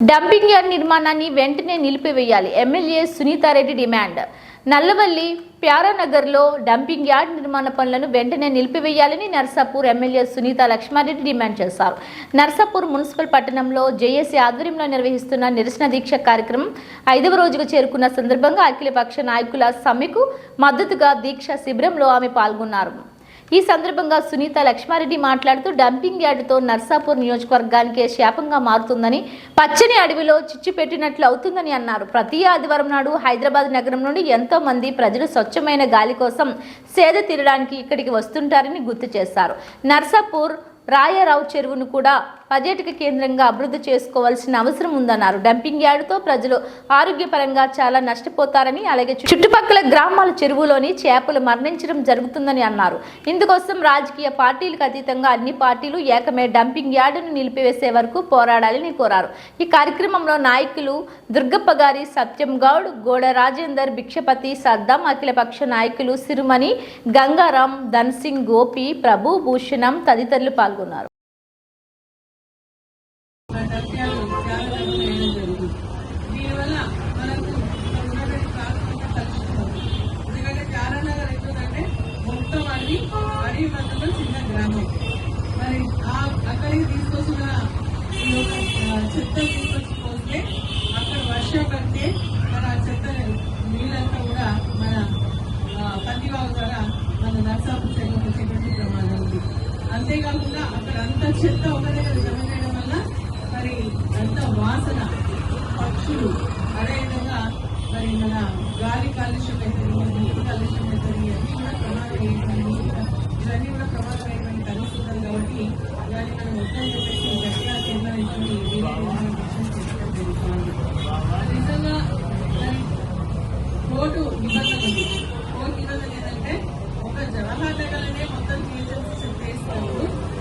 Dumping yard నిర్మాణాన్ని వెంటనే నిలిపివేయాలి. MLA Sunitha Reddy demand. Nallavalli ప్యారానగర్లో డంపింగ్ యార్డ్ నిర్మాణ పనులను వెంటనే నిలిపివేయాలని నర్సాపూర్ ఎమ్మెల్యే సునీత లక్ష్మారెడ్డి డిమాండ్ చేశారు. నర్సాపూర్ మున్సిపల్ పట్టణంలో జేఏసీ ఆధ్వర్యంలో నిర్వహిస్తున్న నిరసన దీక్ష కార్యక్రమం ఐదవ రోజుకు చేరుకున్న సందర్భంగా అఖిలపక్ష నాయకుల సమ్మెకు మద్దతుగా దీక్ష శిబిరంలో ఆమె పాల్గొన్నారు. ఈ సందర్భంగా సునీత లక్ష్మారెడ్డి మాట్లాడుతూ డంపింగ్ యార్డుతో నర్సాపూర్ నియోజకవర్గానికే శాపంగా మారుతుందని పచ్చని అడవిలో చిచ్చు పెట్టినట్లు అవుతుందని అన్నారు. ప్రతి ఆదివారం నాడు హైదరాబాద్ నగరం నుండి ఎంతో మంది ప్రజలు స్వచ్ఛమైన గాలి కోసం సేద తీరడానికి ఇక్కడికి వస్తుంటారని గుర్తు చేశారు. నర్సాపూర్ రాయారావు చెరువును కూడా పర్యాటక కేంద్రంగా అభివృద్ధి చేసుకోవాల్సిన అవసరం ఉందన్నారు. డంపింగ్ యార్డుతో ప్రజలు ఆరోగ్యపరంగా చాలా నష్టపోతారని అలాగే చుట్టుపక్కల గ్రామాల చెరువులోని చేపలు మరణించడం జరుగుతుందని అన్నారు. ఇందుకోసం రాజకీయ పార్టీలకు అతీతంగా అన్ని పార్టీలు ఏకమే డంపింగ్ యార్డును నిలిపివేసే వరకు పోరాడాలని కోరారు. ఈ కార్యక్రమంలో నాయకులు దుర్గప్ప గారి సత్యం గౌడ్ గోడ రాజేందర్ భిక్షపతి సద్దాం అఖిలపక్ష నాయకులు సిరుమణి గంగారాం ధన్సింగ్ గోపి ప్రభు భూషణం తదితరులు పాల్గొన్నారు. సత్యాలు అదేవిధంగా మరి మన గాలి కాలుష్యం అవుతుంది నీటి కాలుష్యం అవుతుంది ఇవన్నీ కూడా ప్రమాదమైనటువంటి ఇవన్నీ కూడా ప్రమాదమైనటువంటి కలుస్తున్నారు కాబట్టి దాన్ని మనం మొత్తం చెప్పేసి గట్టిగా తీర్మానించుకుని వీలైన విషయం జరుగుతుంది నిజంగా మరి కోర్టు నిబంధన ఉంది కోర్టు నిబంధన ఏంటంటే ఒక జవహర్ నగర్లోనే మొత్తం టీచర్స్ చేస్తారు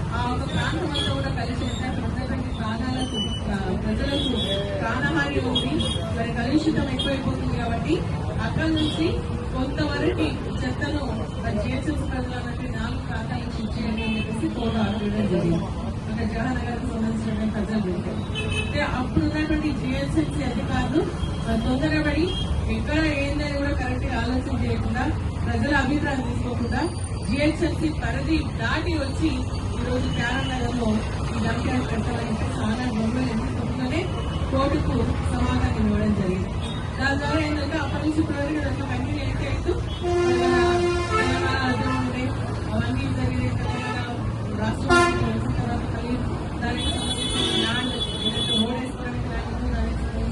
ఆ ఒక ప్రాంతం అంతా కూడా కలిసి ఉంటే అక్కడ ఉన్నటువంటి ప్రాణాలకు ఆ, ప్రజలకు ప్రాణహాని ఉంది మరి కలుషితం ఎక్కువైపోతుంది కాబట్టి అక్కడ నుంచి కొంతవరకు చెత్తను జిహెచ్ఎస్ ప్రజలు నాలుగు ప్రాంతాల ఇచ్చి ఇచ్చేయండి అని చెప్పేసి కోర్టు ఆర్డర్ జరిగింది. అక్కడ జవహర్ నగర్ సంబంధించిన ప్రజలు పెట్టారు. అంటే అప్పుడు ఉన్నటువంటి జిహెచ్ఎంసీ అధికారులు తొందరపడి ఎక్కడ ఏందని కూడా కరెక్ట్గా ఆలోచన చేయకుండా ప్రజల అభిప్రాయం తీసుకోకుండా జిహెచ్ఎంసీ పరిధి దాటి వచ్చి ఈ రోజు క్యారన్ నగర్లో ఈ డంప్యార్డ్ పెట్టాలంటే చాలా బొమ్మలు ఎందుకు కోర్టుకు సమాధానం ఇవ్వడం జరిగింది. దాని ద్వారా ఏంటంటే అప్పటి నుంచి ఇప్పటివరకు దాంట్లో కంటిన్యూ అయితే అవుతూ అవన్నీ తెలంగాణ రాష్ట్రం వచ్చిన తర్వాత మళ్ళీ దానికి సంబంధించిన ల్యాండ్ ఏదైతే రోడ్ వేసుకోవడానికి ల్యాండ్ ఉందో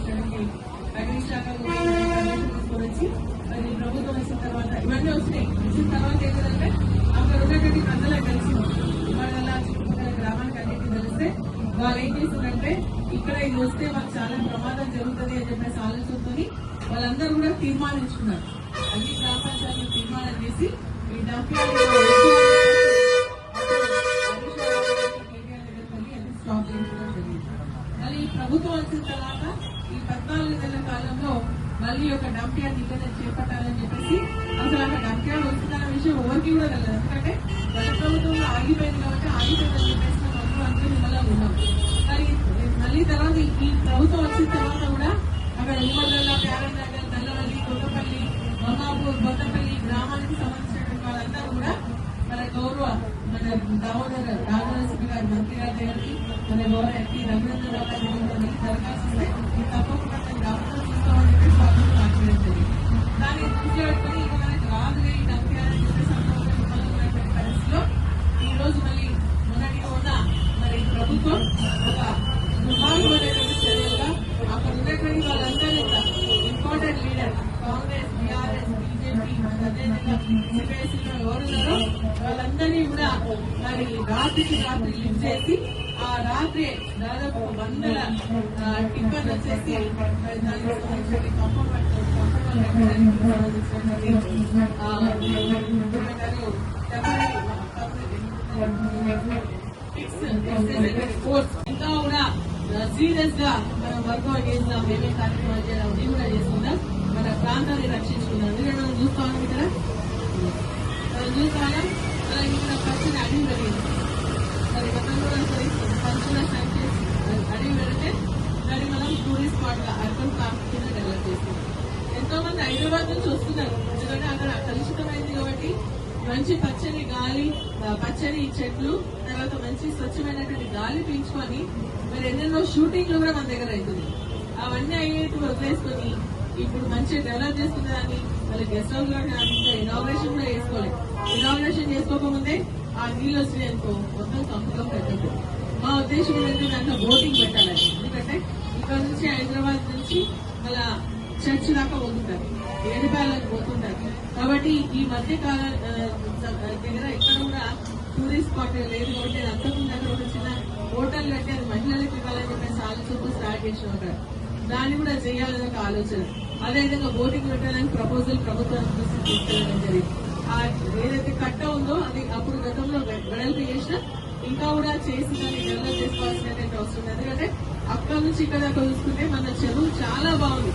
దానికి అగ్ని శాఖ తీసుకొని వచ్చి అది ప్రభుత్వం వచ్చిన తర్వాత ఇవన్నీ వచ్చినాయి వచ్చిన తర్వాత ఏంటంటే అక్కడ ఉన్నటువంటి ప్రజలకు తెలిసింది ఇవాళ చుట్టుపక్కల గ్రామానికి తెలిస్తే వాళ్ళు ఏం చేసిందంటే ఇక్కడ ఇది వస్తే మాకు చాలా ప్రమాదం జరుగుతుంది అని చెప్పేసి ఆలోచనతో వాళ్ళందరూ కూడా తీర్మానించుకున్నారు. అన్ని గ్రామ పంచాయతీలు తీర్మానం చేసి ఈ డంపింగ్ స్టాప్ చేయించడం జరిగింది. మళ్ళీ ఈ ప్రభుత్వం వచ్చిన తర్వాత ఈ పద్నాలుగు నెలల కాలంలో మళ్ళీ ఒక డంప్ యార్డ్ ఇక్కడ చేపట్టాలని చెప్పేసి అసలు అక్కడ డంప్ యార్డ్ వస్తుందన్న విషయం ఎవరికి కూడా తెలియదు. ఎందుకంటే గత ప్రభుత్వంలో ఆగిపోయింది కాబట్టి ఆగిపోయిందని చెప్పేసి మంత్రి అందరూ ఉన్నాం కానీ మళ్ళీ తర్వాత ఈ ప్రభుత్వం వచ్చిన తర్వాత కూడా అక్కడ ఉమ్మల ప్యారనగర్ నల్లవల్లి కొత్తపల్లి మహాపూర్ బొత్తపల్లి గ్రామానికి సంబంధించిన వాళ్ళందరూ కూడా మన గౌరవ మన దామోదర్ రాఘవలక్ష్మి గారి మంత్రి గారి దగ్గరికి మన గౌరవ ఎంపీ రఘునందన్ రావు గారి దగ్గరికి దరఖాస్తు తప్పకుండా మేము గ్రామంలో చూస్తామని చెప్పేసి వాళ్ళు మాట్లాడడం జరిగింది దాన్ని దృష్టిలో పెట్టుకుని ఇక మనకి రాదులే ఈ డబ్బు అని చెప్పేసి అందరూ కూడా ఇబ్బందులు ఉన్నటువంటి పరిస్థితిలో ఈ రోజు మళ్ళీ మొన్నటి ఉన్న మరి ప్రభుత్వం ఒక దుర్మార్గమైనటువంటి చర్యలుగా అక్కడ ఉన్నటువంటి వాళ్ళందరూ కూడా ఇంపార్టెంట్ లీడర్ కాంగ్రెస్ బీఆర్ఎస్ బీజేపీ అదేవిధంగా ఎవరున్నారో వాళ్ళందరినీ కూడా మరి రాత్రికి రాత్రి లిఫ్ట్ చేసి ఆ రాత్రి దాదాపు వందల టిఫన్ వచ్చేసి దానికి సంబంధించిన కంపౌండ్ ఇంకా కూడా సీరియస్గా మనం వర్కౌట్ చేస్తున్నాం ఏమేమి కార్యక్రమాలు చేయాలి అవన్నీ కూడా చేసుకుందాం. మన ప్రాంతాన్ని రక్షించుకుందాం. ఎందుకంటే మనం చూస్తాం ఇక్కడ? మనం చూస్తాం అలాగే ఇక్కడ పచ్చని అడిగి పెరిగింది మరి గతంలో కూడా సరే పంచుల సంఖ్య అడవి పెడితే దాన్ని మనం టూరిస్ట్ స్పాట్గా అర్బన్ పార్క్ కింద డెవలప్ చేస్తాం ఎంతో మంది హైదరాబాద్ నుంచి వస్తున్నారు ఎందుకంటే అక్కడ కలుషితమైంది కాబట్టి మంచి పచ్చని గాలి పచ్చని చెట్లు తర్వాత మంచి స్వచ్ఛమైనటువంటి గాలి పీల్చుకొని మరి ఎన్నెన్నో షూటింగ్లు కూడా మన దగ్గర అవుతుంది అవన్నీ అయ్యేట్టు వదిలేసుకొని ఇప్పుడు మంచిగా డెవలప్ చేసుకున్న దాన్ని మళ్ళీ గెస్ట్ హౌస్లో ఇనాగ్రేషన్ కూడా చేసుకోలేదు ఇనాగ్రేషన్ చేసుకోకముందే ఆ నీళ్ళు వచ్చినాయి అనుకో మొత్తం కంపెనీ పెట్టదు మా ఉద్దేశం ఏంటంటే దాంట్లో బోటింగ్ పెట్టాలి ఎందుకంటే ఇక్కడ నుంచి హైదరాబాద్ నుంచి మళ్ళా చర్చ్ దాకా పోతుంటారు. ఏడుపాయలకు పోతుంటారు. కాబట్టి ఈ మధ్య కాల దగ్గర ఎక్కడ కూడా టూరిస్ట్ స్పాట్ లేదు కాబట్టి అది అంతకుముందు అక్కడ ఒక చిన్న హోటల్ కట్టి అది మహిళలకు ఇవ్వాలని చెప్పేసి ఆలోచనతో స్టార్ట్ చేసిన దాన్ని కూడా చేయాలని ఒక ఆలోచన. అదేవిధంగా బోటింగ్ పెట్టడానికి ప్రపోజల్ ప్రభుత్వం తీసుకెళ్ళడం జరిగింది. ఆ ఏదైతే కట్ట ఉందో అది అప్పుడు గతంలో గడలు వెడల్పు చేసిన ఇంకా కూడా చేసి దాన్ని డెవలప్ చేసుకోవాల్సినటువంటి అవసరం ఉంది. ఎందుకంటే అక్కడ నుంచి ఇక్కడ దాకా చూసుకుంటే మన చెరువు చాలా బాగుంది.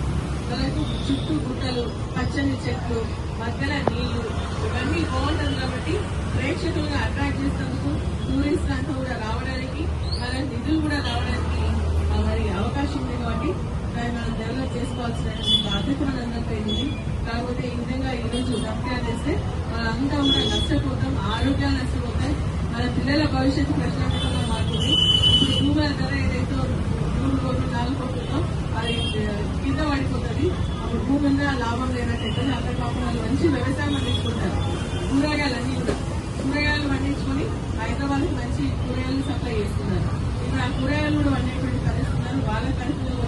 మనకు చుట్టూ గుట్టలు పచ్చని చెట్లు మధ్యన నీళ్ళు ఇవన్నీ బాగుంటుంది కాబట్టి ప్రేక్షకులుగా అట్రాక్ట్ చేసేందుకు టూరిస్ట్ అంతా కూడా రావడానికి మన నిధులు కూడా రావడానికి మరి అవకాశం ఉంది కాబట్టి దాన్ని మనం డెవలప్ చేసుకోవాల్సిన బాధ్యత మనందరిపై ఉంది కాకపోతే ఈ విధంగా ఈ రోజు డంప్యార్ చేస్తే మనంతా మనం నష్టపోతాం ఆరోగ్యాలు నష్టపోతాయి. మన పిల్లల భవిష్యత్తు ప్రశ్నార్థకంగా మారుతుంది. ఇప్పుడు భూముల ధర ఏదైతే మూడు కోట్లు నాలుగు కోట్లతో అది కింద పడిపోతుంది. అప్పుడు భూమి మీద లాభం లేనట్టయితే అక్కడ కాకుండా మంచి వ్యవసాయం పండించుకుంటారు కూరగాయలు అన్ని కూడా. కూరగాయలు పండించుకొని హైదరాబాద్ మంచి కూరగాయలు సప్లై చేస్తున్నారు. ఇప్పుడు ఆ కూరగాయలు కూడా వండేటువంటి పరిస్థితున్నారు వాళ్ళ పరిస్థితులు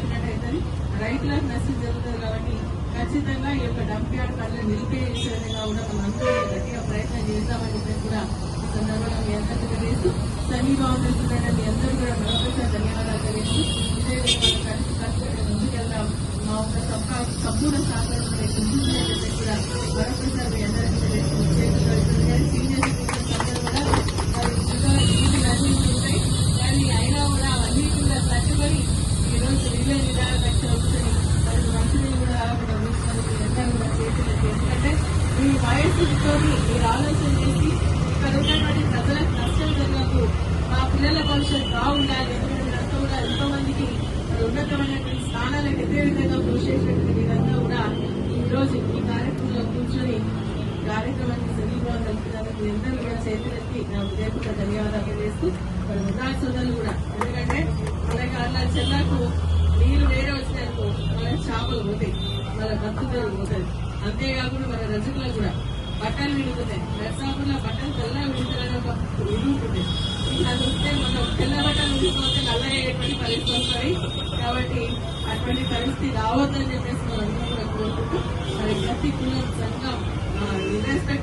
రైతులకు నష్టం జరుగుతుంది కాబట్టి ఖచ్చితంగా ఈ యొక్క డంప్ యార్డ్ పనులు నిలిపేసే విధంగా కూడా మనం అందరూ గట్టిగా ప్రయత్నం చేద్దామని చెప్పేసి కూడా ఈ సందర్భంగా మీ అందరికీ తెలియజేస్తూ సమీభావం తెలుసుకుంటే మీ అందరూ కూడా మరొకసారి ధన్యవాదాలు తెలియజేస్తూ ఇదే విధంగా కలిసి కష్టపడి ముందుకెళ్దాం. మా యొక్క సంపూర్ణ సభ్యుల సహకారం కూడా మరొకసారి మీ అందరూ తెలియజేస్తూ చేతులు కడుగుతున్నాను. సీనియర్ సిటిజన్స్ అందరూ కూడా మరి ఉద్యోగాల డిగ్రీ అన్నీ ఉంటాయి కానీ అయినా కూడా అవన్నీ కూడా కట్టుబడి ఈ రోజు రిలే నిదాన రక్షణ వస్తుంది మరి మంచినీళ్ళు కూడా ఆపడం అందరూ కూడా చేతులు ఎందుకంటే మీ వయస్సుతో మీరు ఆలోచన చేసి ఇక్కడ ఉన్నటువంటి ప్రజలకు నష్టం జరగదు మా పిల్లల భవిష్యత్తు బాగుండాలి ఎందుకంటే కూడా ఎంతో మందికి ఉన్నతమైనటువంటి స్థానాలకు ఎదే విధంగా కృషి చేసినటువంటి విధంగా కూడా ఈ రోజు ఈ కార్యక్రమంలో కూర్చొని ఈ కార్యక్రమాన్ని సజీవంగా కలుపుతున్నందుకు మీ కూడా చేతులెత్తి నా హృదయపూర్వక ధన్యవాదాలు తెలియజేస్తూ మరి ఉన్నారు సోదరులు కూడా. ఎందుకంటే అలాగే అలా చెల్లకు నీరు వేరే వచ్చినాయనుకో వాళ్ళ చేపలు పోతాయి వాళ్ళ బతుకులు పోతాయి. అంతేకాకుండా మన రజకులు కూడా బట్టలు విడుగుతాయి నర్సాపురంలో బట్టలు తెల్ల విడుదలని ఒక ఇది ఉంటుంది. అది వస్తే మనం తెల్ల బట్టలు విడుకోతే నల్లయ్యేటువంటి పరిస్థితి వస్తాయి కాబట్టి అటువంటి పరిస్థితి రావద్దని చెప్పేసి మనం అందరం కూడా కోరుకుంటూ మరి ప్రతి కులం సంఘం ఇర్రెస్పెక్ట్